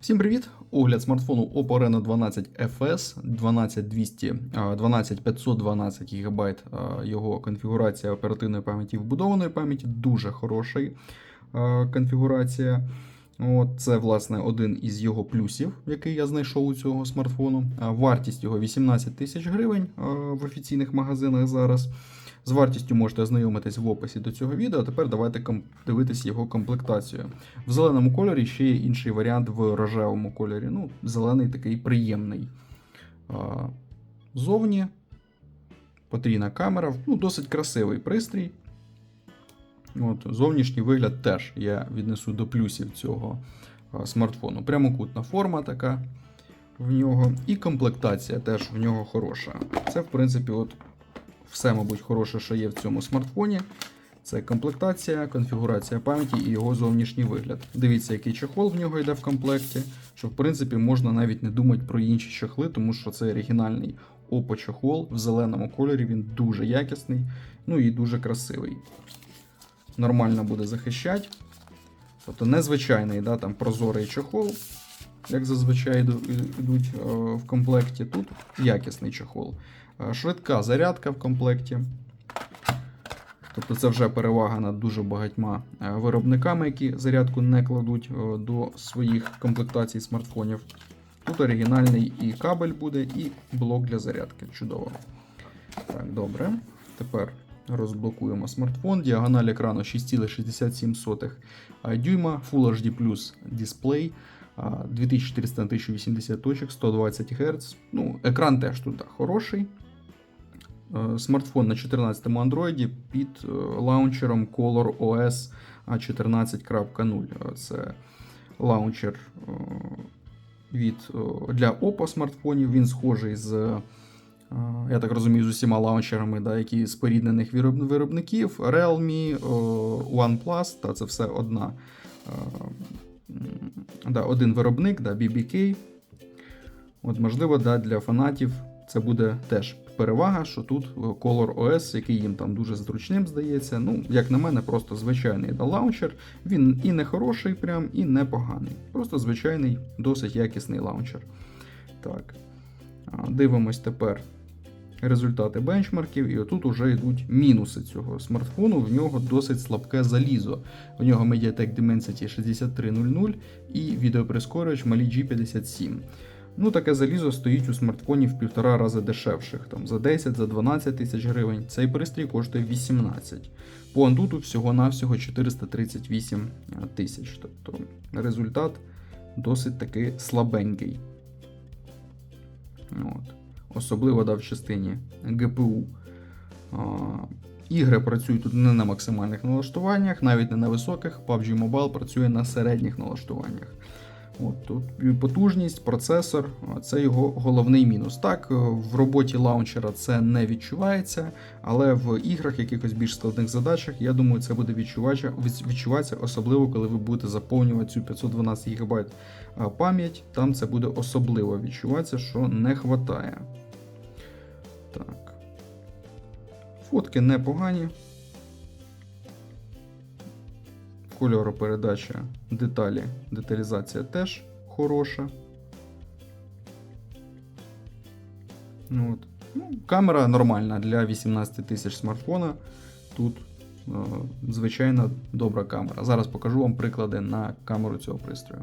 Всім привіт! Огляд смартфону Oppo Reno 12 FS 12200, а, 12512 ГБ його конфігурація оперативної пам'яті вбудованої пам'яті. Дуже хороша конфігурація. От, це, власне, один із його плюсів, який я знайшов у цього смартфону. Вартість його 18 тисяч гривень в офіційних магазинах зараз. З вартістю можете ознайомитись в описі до цього відео. Тепер давайте дивитись його комплектацію. В зеленому кольорі ще є інший варіант в рожевому кольорі. Ну, зелений такий приємний. Зовні потрійна камера, ну, досить красивий пристрій. От, зовнішній вигляд теж я віднесу до плюсів цього смартфону. Прямокутна форма така в нього. І комплектація теж в нього хороша. Це, в принципі, от все, мабуть, хороше, що є в цьому смартфоні. Це комплектація, конфігурація пам'яті і його зовнішній вигляд. Дивіться, який чехол в нього йде в комплекті, що в принципі можна навіть не думати про інші чехли, тому що це оригінальний Oppo чехол в зеленому кольорі, він дуже якісний, ну і дуже красивий. Нормально буде захищати. Тобто незвичайний да, там, прозорий чехол, як зазвичай йдуть е, в комплекті. Тут якісний чехол. Е, Швидка зарядка в комплекті. Тобто це вже перевага над дуже багатьма е, виробниками, які зарядку не кладуть е, до своїх комплектацій смартфонів. Тут оригінальний і кабель буде, і блок для зарядки. Чудово. Так, добре. Тепер розблокуємо смартфон. Діагональ екрану 6,67 е, дюйма, Full HD дисплей. а, 2400 на 1080 точок, 120 Гц. Ну, екран теж тут хороший. Е, Смартфон на 14-му Android під е, лаунчером Color OS 14.0. Е, Це лаунчер від, для Oppo смартфонів. Він схожий з, я так розумію, з усіма лаунчерами, да, які споріднених вироб- виробників. Realme, OnePlus, та це все одна. Да, один виробник, да, BBK. От, можливо, да, для фанатів це буде теж перевага, що тут е, Color OS, який їм там дуже зручним здається. Ну, як на мене, просто звичайний лаунчер. Він і не хороший, прям, і не поганий. Просто звичайний, досить якісний лаунчер. Так. Дивимось тепер результати бенчмарків, і отут уже йдуть мінуси цього смартфону. В нього досить слабке залізо. У нього Mediatek Dimensity 6300 і відеоприскорювач Mali G57. Ну, таке залізо стоїть у смартфонів в півтора рази дешевших, там за 10, за 12 тисяч гривень. Цей пристрій коштує 18. По андуту всього-навсього 438 тисяч. Тобто результат досить таки слабенький. От. Особливо да, в частині ГПУ. А, ігри працюють тут не на максимальних налаштуваннях, навіть не на високих. PUBG Mobile працює на середніх налаштуваннях. От тут потужність, процесор це його головний мінус. Так, е, в роботі лаунчера це не відчувається, але в іграх, якихось більш складних задачах, я думаю, це буде відчуватися, особливо коли ви будете заповнювати цю 512 ГБ пам'ять. Там це буде особливо відчуватися, що не вистачає. Так. Фотки непогані. Кольоропередача, деталі, деталізація теж хороша. Ну, От. Ну, камера нормальна для 18 тисяч смартфона. Тут е, звичайно добра камера. Зараз покажу вам приклади на камеру цього пристрою.